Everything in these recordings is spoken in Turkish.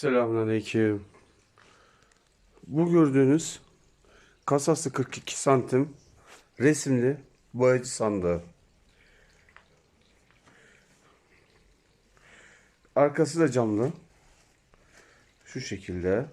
Selamünaleyküm. Bu gördüğünüz kasası 42 santim resimli boyacı sandığı. Arkası da camlı. Şu şekilde.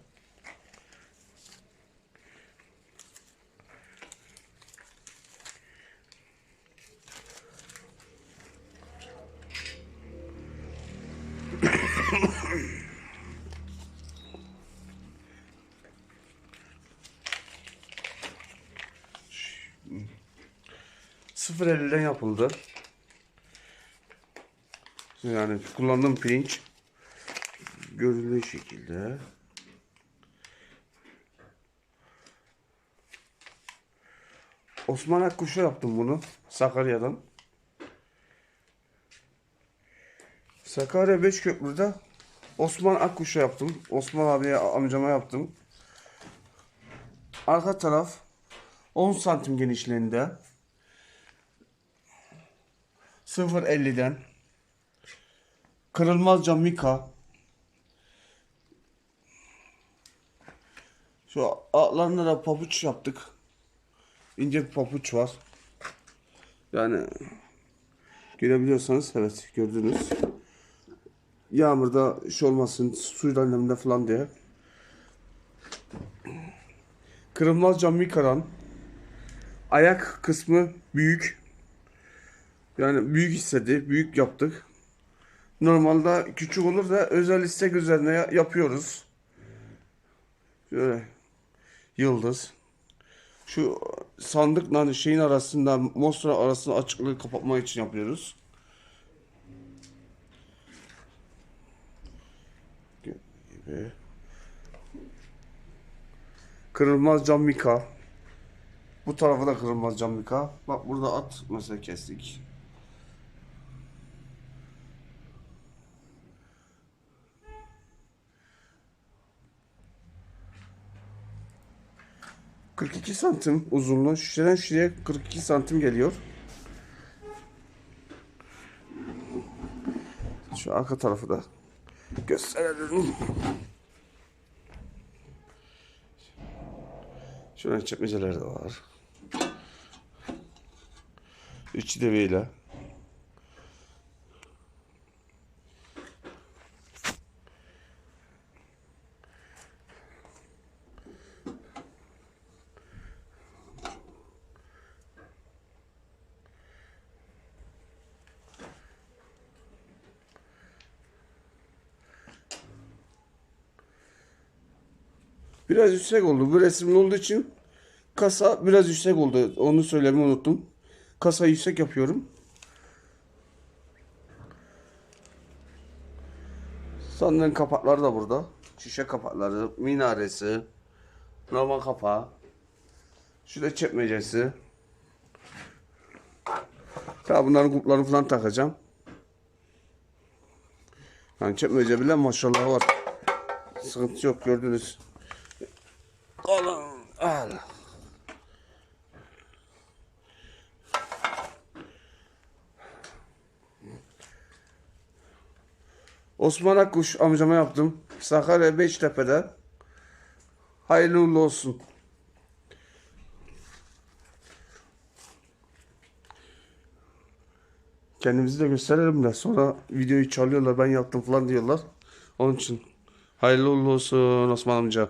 Sıfır elden yapıldı. Yani kullandığım pirinç görüldüğü şekilde. Osman Akkuş'a yaptım bunu Sakarya'dan. Sakarya Beşköprü'de Osman Akkuş'a yaptım. Osman abiye amcama yaptım. Arka taraf 10 santim genişliğinde. 0.50'den kırılmaz cam mika. Şu altlarına da pabuç yaptık. İnce bir pabuç var. Yani görebiliyorsanız evet gördünüz. Yağmurda şey olmasın suyla nemde falan diye. Kırılmaz cam mikadan. Ayak kısmı büyük yani büyük istedi, büyük yaptık. Normalde küçük olur da özel istek üzerine ya- yapıyoruz. Şöyle yıldız. Şu sandıkla hani şeyin arasında, mostra arasında açıklığı kapatmak için yapıyoruz. Gibi. Kırılmaz cam mika. Bu tarafı da kırılmaz cam mika. Bak burada at mesela kestik. ...42 santim uzunluğu. Şişeden şişeye 42 santim geliyor. Şu arka tarafı da gösterelim. Şuradan çekmeceler de var. İçi deveyle. Biraz yüksek oldu. Bu resimli olduğu için kasa biraz yüksek oldu. Onu söylemeyi unuttum. Kasa yüksek yapıyorum. Sandığın kapakları da burada. Şişe kapakları, minaresi, normal kapağı. Şurada çekmecesi. Tabi bunların kulplarını falan takacağım. Yani çekmece bile maşallah var. Sıkıntı yok gördünüz. Alın. Al. Osman Akkuş amcama yaptım. Sakarya Beştepe'de. Hayırlı uğurlu olsun. Kendimizi de gösterelim de sonra videoyu çalıyorlar ben yaptım falan diyorlar. Onun için hayırlı uğurlu olsun Osman amca.